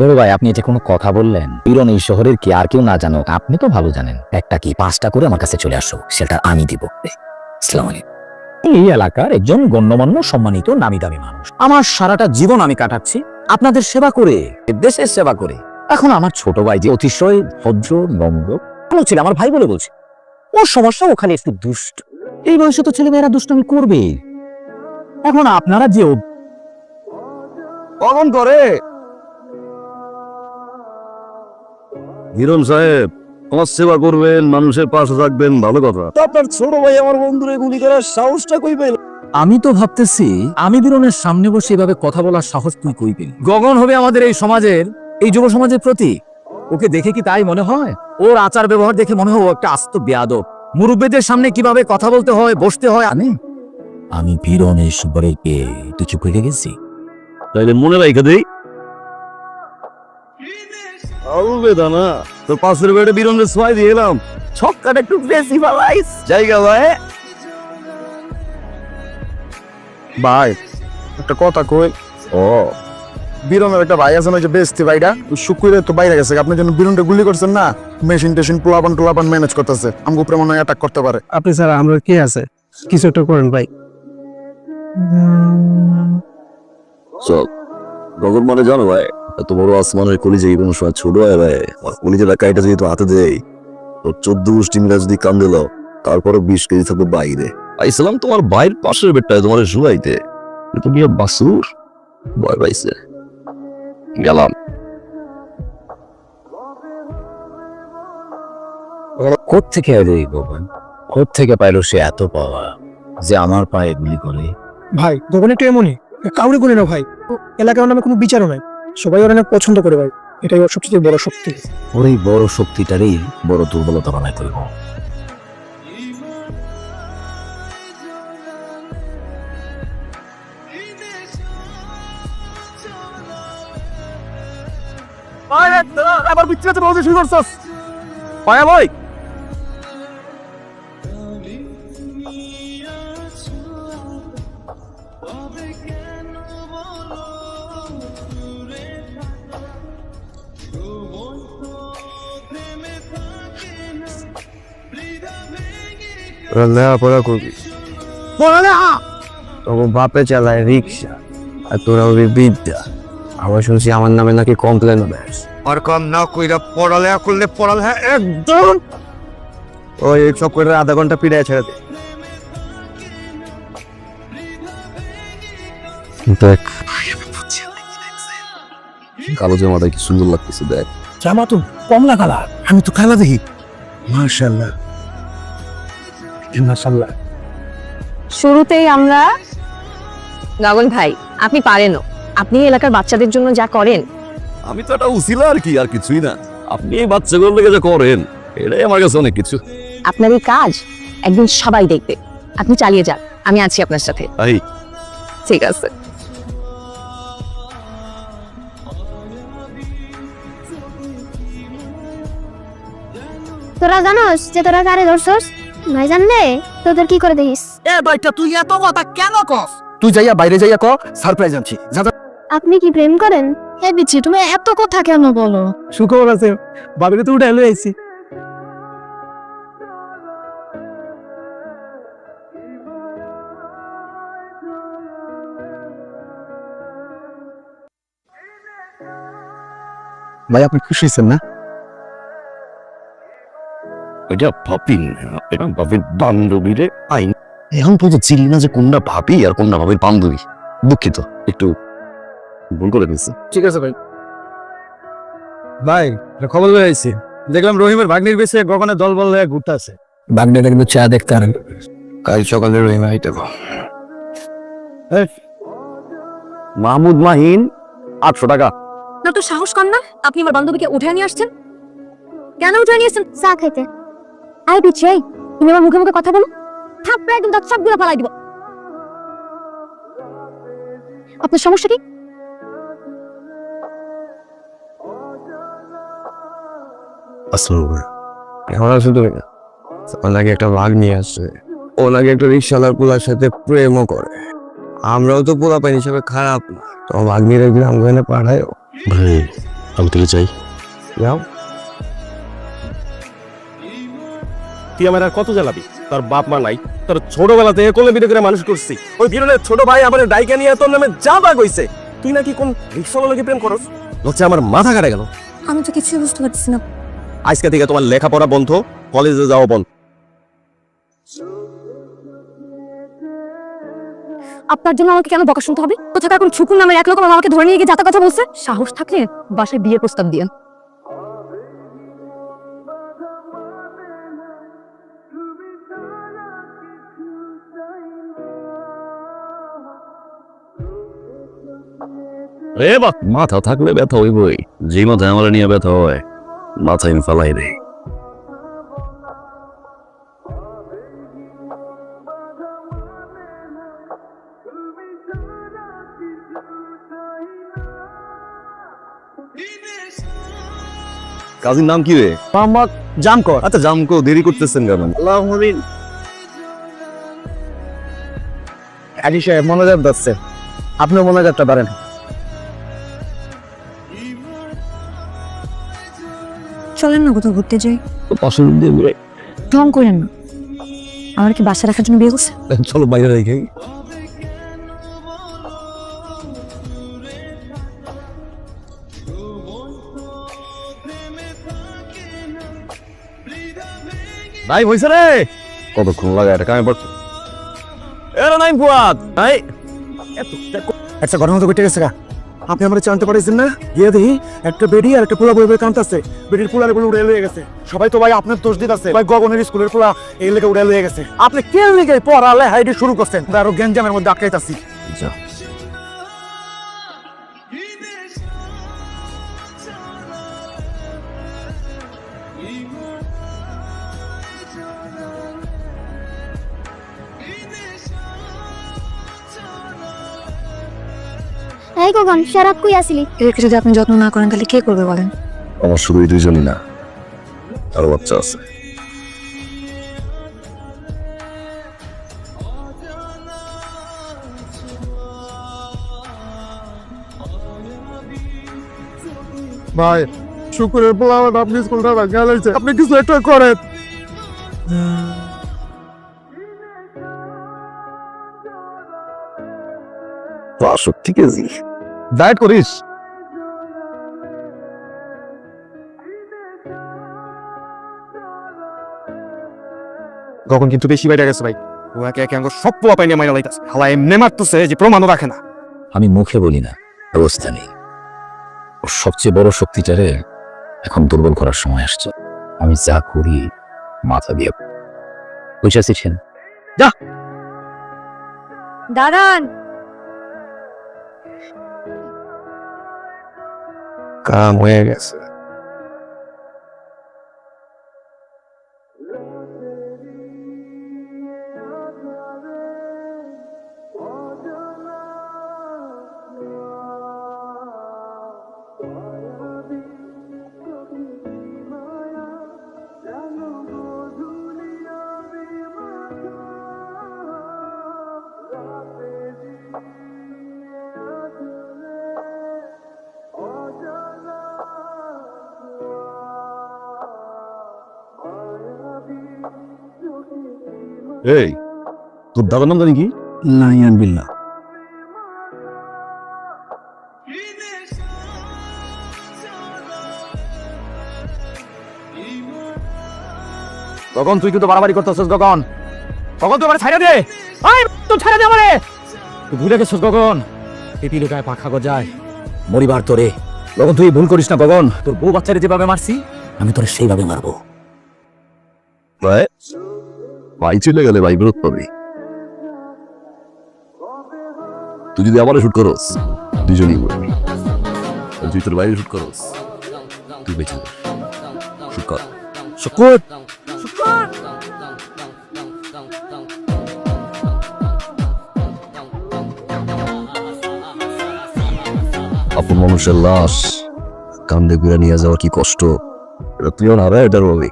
বড় ভাই, আপনি এটা কোনো কথা বললেন। বিরন এই শহরের কি আর কেউ না জানো আপনি তো ভালো জানেন। একটা কি পাঁচটা করে আমার কাছে চলে আসো সেটা আমি দিব। এই এলাকার একজন গণ্যমান্য, সম্মানিত নামি দামি মানুষ। আমার সারাটা জীবন আমি কাটাচ্ছি আপনাদের সেবা করে, দেশের সেবা করে। এখন আমার ছোট ভাই যে অতিশয় ভদ্র, নম্র, ভালো ছিল, আমার ভাই বলে বলছে, ওর সমস্যা ওখানে একটু দুষ্ট। এই বয়সে তো ছেলেমেয়েরা দুষ্টামি করবে এখন আপনারা যে কখন করে। হিরণ সাহেব আমার সেবা করবেন মানুষের পাশে থাকবেন ভালো কথা। আপনার ছোট ভাই আমার বন্ধুরে গুলি করার সাহসটা কই পেল? আমি তো ভাবতেছি আমি বিরনের সামনে বসে এভাবে কথা বলার সাহস তুই কই পেলি? গগন হবে আমাদের এই সমাজের এই যুব সমাজের প্রতি। ওকে দেখে কি তাই মনে হয়? ওর আচার ব্যবহার দেখে মনে হয় একটা আস্ত বেয়াদব। মুরব্বীদের সামনে কীভাবে কথা বলতে হয় বসতে হয় আমি? আমি বীরনের সুবরেকে তুই চুপ হয়ে গেছি। তাইলে মনে রাখা দেই আলবে দানা তোর পাশের বেডে বিরনের সোয়াই দিয়ে এলাম। ছক্কাটা একটু বেশি ভালাইস জায়গা ভাই। ভাই একটা কথা কই? ও। বীরনের একটা ভাই আছে না যে বেস্তি ভাইটা? শুকুরে তো বাইরে গেছে আপনার জন্য বীরনটা গুলি করছেন না? মেশিন টেশিন পোলাপান টোলাপান ম্যানেজ করতেছে আমাকে উপরে মনে হয় অ্যাটাক করতে পারে। আপনি স্যার আমরা কে আছে? কিছু একটা করেন ভাই। চল গগন মানে জানো ভাই। এত বড় আসমানের কলিজে কোনো সময় ছোট হয় ভাই আমার কলিজের কাইটা যদি তো হাতে দেয় তো চোদ্দ গোষ্ঠী মিলা যদি কান দিল তারপরে বিশ কেজি থাকবে বাইরে। আইসালাম তোমার বাইর পাশের বেডটায় তোমার শুয়াইতে তুমি বাসুর? ভয় পাইছে। গেলাম। কোত্থেকে এলো এই গোপন কোত্থেকে পাইলো সে এত পাওয়া যে আমার পায়ে গুলি করে? ভাই দোকানে একটু এমনই কাউরে গুলি না ভাই। এলাকার নামে কোনো বিচারও নাই। সবাই ওর অনেক পছন্দ করে ভাই। এটাই ওর সবচেয়ে বড় শক্তি। ওর এই বড় শক্তিটারই বড় দুর্বলতা বানায় তুলব আবার বিচ্ছিন্ন বলতে শুরু করছস। পায়া ভাই লেখাপড়া করবি। তখন বাপে চালায় রিক্সা আর তোরা ওই বিদ্যা। আবার শুনছি আমার নামে নাকি কমপ্লেন হবে। আর কম না কইরা পড়ালেখা করলে পড়ালেখা একদম ওই সব করে আধা ঘণ্টা পিড়ায় ছেড়ে দে। দেখ কালো জামাটা কি সুন্দর লাগতেছে দেখ। জামা তো কমলা কালার। আমি তো খেলা দেখি। মার্শাল্লাহ মার্শাল্লাহ শুরুতেই আমরা গগন ভাই আপনি পারেনও। আপনি এলাকার বাচ্চাদের জন্য যা করেন। আমি তো একটা উসিলা আর কি আর কিছুই না। আপনি এই বাচ্চাগুলোর লেগে যা করেন এটাই আমার কাছে অনেক কিছু। আপনার এই কাজ একদিন সবাই দেখবে। আপনি চালিয়ে যান আমি আছি আপনার সাথে। তাই ঠিক আছে। তোরা জানোস যে তোরা কারে ধরছস? ভাই জানলে? তোদের কি করে দেখিস? এ ভাইটা তুই এত কথা কেন কস? তুই যাইয়া বাইরে যাইয়া ক সারপ্রাইজ আনছি। যা যা। আপনি কি প্রেম করেন? হে বিচ্ছি তুমি এত কথা কেন বলো? সুখবর আছে। বাবিরে তো উঠে আইছি। ভাই আপনি খুশি হয়েছেন না? এটা ভাবি না এটা ভাবির বান্ধবী রে আইন। এখন পর্যন্ত চিনি না যে কোনটা ভাবি আর কোনটা ভাবির বান্ধবী। দুঃখিত একটু ভুল করে দিচ্ছি ঠিক আছে ভাই। ভাই খবর দেখলাম রহিমের ভাগ্নির বেশে গগনের দল বল হয়ে ঘুরতে আছে। বাগদাটা কিন্তু চা দেখতে আর কাল সকালে রহিম আইতে মাহমুদ মাহিন আটশো টাকা। না তো সাহস কর না? আপনি আমার বান্ধবীকে উঠে নিয়ে আসছেন? কেন উঠে নিয়ে আসছেন? চা খাইতে। আই পিছিয়ে তুমি আমার মুখে মুখে কথা বলো। থাপড়ে একদম দাঁত সবগুলো ফালাই দিব। আপনার সমস্যা কি? এখন তুমি? না ও নাকি একটা ভাগ নিয়ে আসছে। ও নাকি একটা পোলার সাথে প্রেমও করে। আমরাও তো পোলা পাই হিসাবে খারাপ না। তো ভাগ্নির পাঠায় ভাই আমি তোকে চাই যাও। তুই আমার আর কত জ্বালাবি? তোর বাপ মা নাই তোর ছোটবেলা থেকে কোলে বিটে করে মানুষ করছি। ওই বিরলের ছোট ভাই আমার ডাইকা নিয়ে তোর নামে যা বাগ হইছে। তুই নাকি কোন রিক্সাওয়ালা লোকে প্রেম করস? আমার মাথা কাটে গেল। আমি তো কিছু বুঝতে পারছি না। আজকে থেকে তোমার লেখাপড়া বন্ধ কলেজে যাওয়া বন্ধ। আপনার জন্য আমাকে কেন বকা শুনতে হবে? কোথাকার কোন ছুকুর নামের এক রকম আমাকে ধরে নিয়ে গিয়ে যাতা কথা বলছে? সাহস থাকলে বাসায় বিয়ের প্রস্তাব দিয়ে রে বা মাথা থাকলে ব্যথা হইবই। যে মাথায় আমার নিয়ে ব্যথা হয়। মাথায় আমি ফালাই দেই কাজীর নাম কি রে? মোহাম্মদ জামকর। আচ্ছা জামকো দেরি করতেছেন কেন? আল্লাহমিন আলী সাহেব মনোজাত যাচ্ছে আপনিও মনোজাতটা পারেন চলেন না কোথাও ঘুরতে যাই। পছন্দ দিয়ে ঘুরে। ঢং করেন না। আমার কি বাসা রাখার জন্য বিয়ে করছে? চলো বাইরে রেখে ভাই হইছে রে। কতক্ষণ লাগে এটা কামে পড়ছে এরা নাই ফুয়াদ। ভাই একটা ঘটনা তো ঘটে গেছে গা। আপনি আমরা জানতে পারেছেন না? গিয়ে দেখি, একটা বেডি আর একটা পোলা কান্ত আছে বেডির পোলারগুলো উড়ে লয়ে গেছে। সবাই তো ভাই আপনার দোষ দিতে আছে ভাই গগনের স্কুলের পোলা এই লেগে উড়ে লয়ে গেছে। আপনি কে লেগে পড়ালে হাইডে শুরু করছেন? আরও গ্যাঞ্জামের মধ্যে আটকাইতাছি। যা এই সারাত কই আসিলি? এদেরকে যদি আপনি যত্ন না করেন তাহলে কে করবে বলেন? আমার শুধু এই দুইজনই না আরও বাচ্চা আছে। ভাই শুকুরের পোলা আপনি স্কুলটা ভাঙা লাগছে আপনি কিছু একটা করেন। বাষট্টি কেজি ডায়েট করিস। কখন কিন্তু বেশি বাইরে গেছে ভাই। ওকে একে আঙ্গ সব পোয়া পাইনি মাইরা লাইতাছে। হালা এমনি মারতেছে যে প্রমাণও রাখে না। আমি মুখে বলি না অবস্থা নেই। ওর সবচেয়ে বড় শক্তিটারে এখন দুর্বল করার সময় আসছে। আমি যা করি মাথা দিয়ে বুঝে শিখছেন দাঁড়ান। কাম হয়ে গেছে এই তোর দাদার নাম জানি কি? লাইয়ান বিল্লা। কখন তুই কিন্তু বাড়াবাড়ি করতেছিস কখন কখন তুই আমার ছাইরা দে। আই তো ছাইরা দে আমারে। তুই ভুলে গেছিস কখন পিপি লুকায় পাখা গজায়। মরিবার তোরে। যখন তুই ভুল করিস না গগন। তোর বউ বাচ্চারে যেভাবে মারছি আমি তোরে সেইভাবে মারবো। ভাই চলে গেলে ভাই বিরোধ পাবি তুই যদি আবার শুট করস, দুজনই মরবি। তুই তোর বাইরে শুট করস, তুই বেঁচে শুট কর। আপন মানুষের লাশ কান্দে ঘুরে নিয়ে যাওয়া কি কষ্ট? এটা তুইও না রে এটার ভাবি